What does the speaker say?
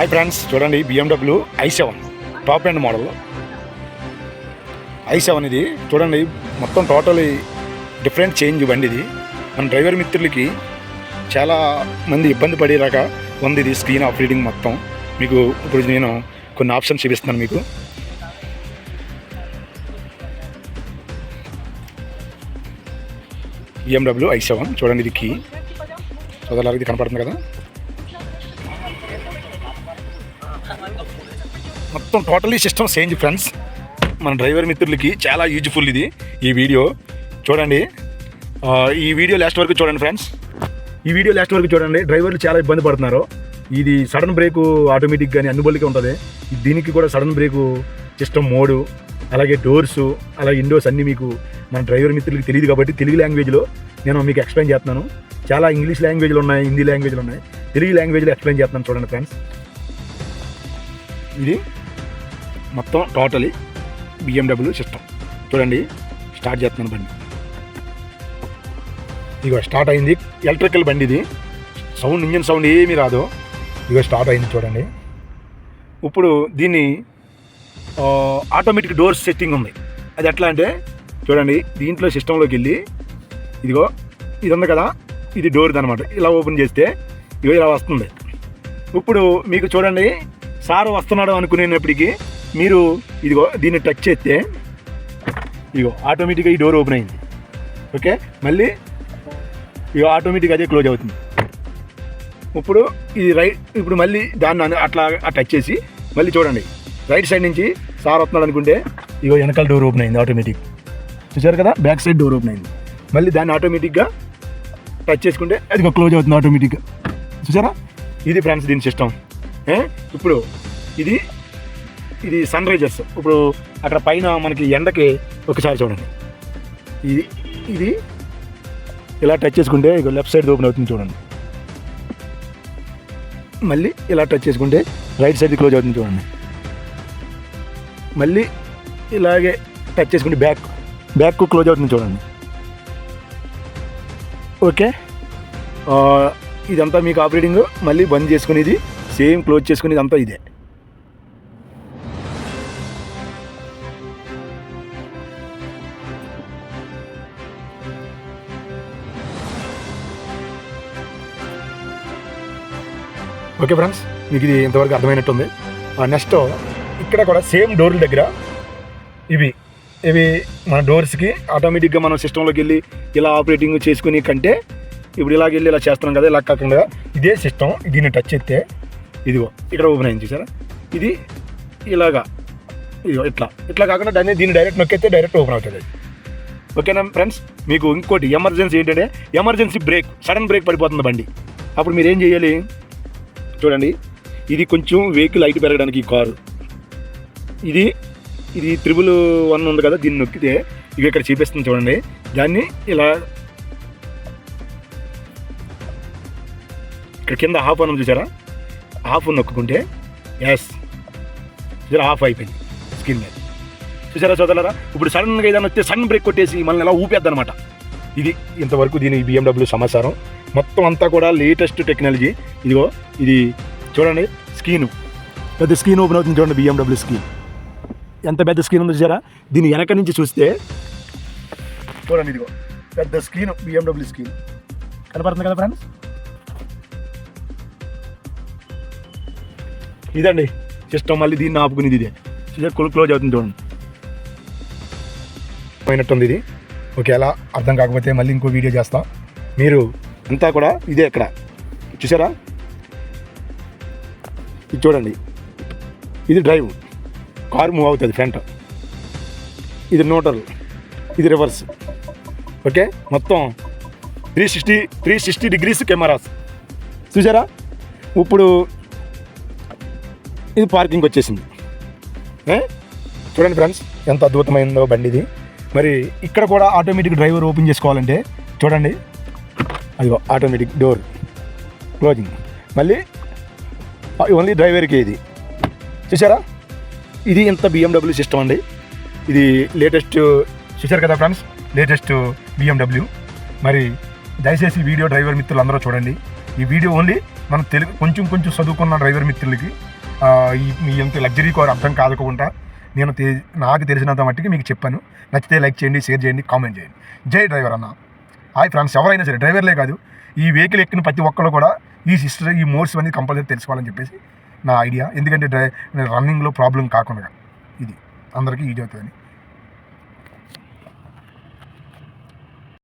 Hi friends చూడండి BMW i seven top end model i seven ఇది. చూడండి మొత్తం టోటలీ డిఫరెంట్ చేంజ్ బండి ఇది మన డ్రైవర్ మిత్రులకి చాలా మంది ఇబ్బంది పడేలాగా ఉంది ఇది స్క్రీన్ ఆఫ్ రీడింగ్ మొత్తం. మీకు ఇప్పుడు నేను కొన్ని ఆప్షన్స్ చూపిస్తున్నాను మీకు. బిఎండబ్ల్యూ ఐ సెవెన్ చూడండి ఇది కీ చదవలాగా ఇది కనపడుతుంది కదా. మొత్తం టోటలీ సిస్టమ్ చేంజ్ ఫ్రెండ్స్. మన డ్రైవర్ మిత్రులకి చాలా యూజ్ఫుల్ ఇది ఈ వీడియో. చూడండి. ఈ వీడియో లాస్ట్ వరకు చూడండి ఫ్రెండ్స్. ఈ వీడియో లాస్ట్ వరకు చూడండి. డ్రైవర్లు చాలా ఇబ్బంది పడుతున్నారు. ఇది సడన్ బ్రేకు ఆటోమేటిక్ కానీ అన్ని ఉంటుంది. దీనికి కూడా సడన్ బ్రేకు సిస్టమ్ మోడు అలాగే డోర్స్ అలాగే ఇండోర్స్ అన్నీ మీకు మన డ్రైవర్ మిత్రులకి తెలియదు కాబట్టి తెలుగు లాంగ్వేజ్లో నేను మీకు ఎక్స్ప్లెయిన్ చేస్తున్నాను. చాలా ఇంగ్లీష్ లాంగ్వేజ్లు ఉన్నాయి హిందీ లాంగ్వేజ్లు ఉన్నాయి. తెలుగు లాంగ్వేజ్లో ఎక్స్ప్లెయిన్ చేస్తున్నాను చూడండి ఫ్రెండ్స్. ఇది మొత్తం టోటలీ బిఎండబ్ల్యూ సిస్టమ్ చూడండి స్టార్ట్ చేస్తున్నాను బండి. ఇదిగో స్టార్ట్ అయింది. ఎలక్ట్రికల్ బండి ఇది. సౌండ్ ఇంజన్ సౌండ్ ఏమీ రాదు. ఇదిగో స్టార్ట్ అయింది చూడండి. ఇప్పుడు దీన్ని ఆటోమేటిక్ డోర్ సెట్టింగ్ ఉంది. అది ఎట్లా అంటే చూడండి దీంట్లో సిస్టంలోకి వెళ్ళి ఇదిగో ఇది ఉంది కదా ఇది డోర్ది అనమాట ఇలా ఓపెన్ చేస్తే ఇగో ఇలా వస్తుంది. ఇప్పుడు మీకు చూడండి సార్ వస్తున్నాడు అనుకునేటప్పటికీ మీరు ఇదిగో దీన్ని టచ్ చేస్తే ఇగో ఆటోమేటిక్గా ఈ డోర్ ఓపెన్ అయింది. ఓకే మళ్ళీ ఇగో ఆటోమేటిక్గా అదే క్లోజ్ అవుతుంది. ఇప్పుడు ఇది రైట్ ఇప్పుడు మళ్ళీ దాన్ని అట్లా టచ్ చేసి మళ్ళీ చూడండి. రైట్ సైడ్ నుంచి సార్ వస్తున్నాడు అనుకుంటే ఇగో వెనకాల డోర్ ఓపెన్ అయింది ఆటోమేటిక్ చూసారు కదా? బ్యాక్ సైడ్ డోర్ ఓపెన్ అయింది. మళ్ళీ దాన్ని ఆటోమేటిక్గా టచ్ చేసుకుంటే అది క్లోజ్ అవుతుంది ఆటోమేటిక్గా చూసారా ఇది ఫ్రెండ్స్ దీని సిస్టమ్ ఇప్పుడు ఇది ఇది సన్ రైజర్స్ ఇప్పుడు అక్కడ పైన మనకి ఎండకి ఒకసారి చూడండి. ఇది ఇది ఇలా టచ్ చేసుకుంటే ఇక లెఫ్ట్ సైడ్ ఓపెన్ అవుతుంది చూడండి. మళ్ళీ ఇలా టచ్ చేసుకుంటే రైట్ సైడ్ క్లోజ్ అవుతుంది చూడండి. మళ్ళీ ఇలాగే టచ్ చేసుకుంటే బ్యాక్ బ్యాక్ క్లోజ్ అవుతుంది చూడండి. ఓకే? ఇదంతా మీకు ఆపరేటింగ్ మళ్ళీ బంద్ చేసుకునేది సేమ్ క్లోజ్ చేసుకునేది అంతా ఇదే. ఓకే ఫ్రెండ్స్ మీకు ఇది ఇంతవరకు అర్థమైనట్టుంది. నెక్స్ట్ ఇక్కడ కూడా సేమ్ డోర్ల దగ్గర ఇవి. ఇవి మన డోర్స్కి ఆటోమేటిక్గా మనం సిస్టంలోకి వెళ్ళి ఇలా ఆపరేటింగ్ చేసుకుని కంటే ఇప్పుడు ఇలాగ వెళ్ళి ఇలా చేస్తున్నాం కదా ఇలా కాకుండా ఇదే సిస్టమ్ దీన్ని టచ్ చేస్తే ఇదిగో ఇక్కడ ఓపెన్ అయింది చూసారా? ఇది ఇలాగా. ఇదిగో ఇట్లా. ఇట్లా కాకుండా దాన్ని దీన్ని డైరెక్ట్ నొక్కితే డైరెక్ట్ ఓపెన్ అవుతుంది ఓకేనా ఫ్రెండ్స్ మీకు ఇంకోటి ఎమర్జెన్సీ ఏంటంటే ఎమర్జెన్సీ బ్రేక్ సడన్ బ్రేక్ పడిపోతుంది బండి. అప్పుడు మీరు ఏం చేయాలి? చూడండి ఇది కొంచెం వెహికల్ హైట్ పెరగడానికి ఈ కారు. ఇది ఇది త్రిబుల్ వన్ ఉంది కదా దీన్ని నొక్కితే ఇవి ఇక్కడ చూపిస్తుంది చూడండి. దాన్ని ఇలా ఇక్కడ కింద హాఫ్ అని చూసారా? హాఫ్ నొక్కుంటే ఎస్ చూసారా ఆఫ్ అయిపోయింది స్క్రీన్ మీద. చూసారా చదవలరా ఇప్పుడు సడన్గా ఏదైనా వస్తే సడన్ బ్రేక్ కొట్టేసి మనల్ని ఎలా ఊపేద్దనమాట ఇది ఇంతవరకు దీని బిఎండబ్ల్యూ సమాచారం. మొత్తం అంతా కూడా లేటెస్ట్ టెక్నాలజీ ఇదిగో ఇది చూడండి స్క్రీన్. పెద్ద స్క్రీన్ ఓపెన్ అవుతుంది చూడండి బిఎండబ్ల్యూ స్క్రీన్. ఎంత పెద్ద స్క్రీన్ ఉందో చూసారా దీని వెనక నుంచి చూస్తే చూడండి ఇదిగో పెద్ద స్క్రీన్ బిఎండబ్ల్యూ స్క్రీన్. కనపడుతుంది కదా ఫ్రెండ్స్? ఇదండి. సిస్టమ్ మళ్ళీ దీన్ని ఆపుకునేది ఇదే. చూసారు కొలు క్లోజ్ అవుతుంది చూడండి. పోయినట్టుంది ఇది. ఒకవేళ అర్థం కాకపోతే మళ్ళీ ఇంకో వీడియో చేస్తాం. మీరు అంతా కూడా ఇదే ఇక్కడ. చూసారా? ఇది చూడండి. ఇది డ్రైవ్ కారు మూవ్ అవుతుంది ఫ్రంట్ ఇది న్యూట్రల్ ఇది రివర్స్ ఓకే మొత్తం three sixty three sixty degrees cameras. చూసారా? ఇప్పుడు ఇది పార్కింగ్ వచ్చేసింది. చూడండి ఫ్రెండ్స్ ఎంత అద్భుతమైందో బండి ఇది మరి ఇక్కడ కూడా ఆటోమేటిక్ డ్రైవర్ ఓపెన్ చేసుకోవాలంటే చూడండి. అదిగో ఆటోమేటిక్ డోర్ క్లోజింగ్. మళ్ళీ ఓన్లీ డ్రైవర్కి ఇది. చూసారా ఇది ఇంత బిఎండబ్ల్యూ సిస్టమ్ అండి. ఇది లేటెస్ట్ చూసారు కదా ఫ్రెండ్స్? లేటెస్ట్ బిఎండబ్ల్యూ మరి దయచేసి వీడియో డ్రైవర్ మిత్రులు అందరూ చూడండి. ఈ వీడియో ఓన్లీ మనం తెలుగు కొంచెం కొంచెం చదువుకున్న డ్రైవర్ మిత్రులకి మీ ఇంత లగ్జరీ కార్ అర్థం కాదకుండా నేను నాకు తెలిసినంత మట్టికి మీకు చెప్పాను. నచ్చితే లైక్ చేయండి షేర్ చేయండి కామెంట్ చేయండి. జై డ్రైవర్ అన్న. హాయ్ ఫ్రెండ్స్ ఎవరైనా సరే డ్రైవర్లే కాదు ఈ వెహికల్ ఎక్కిన ప్రతి ఒక్కరు కూడా ఈ సిస్టర్ ఈ మోడ్స్ అనేది కంపల్సరీ తెలుసుకోవాలని చెప్పేసి నా ఐడియా ఎందుకంటే డ్రై రన్నింగ్లో ప్రాబ్లం కాకుండా ఇది. అందరికీ ఈజీ అవుతుందని.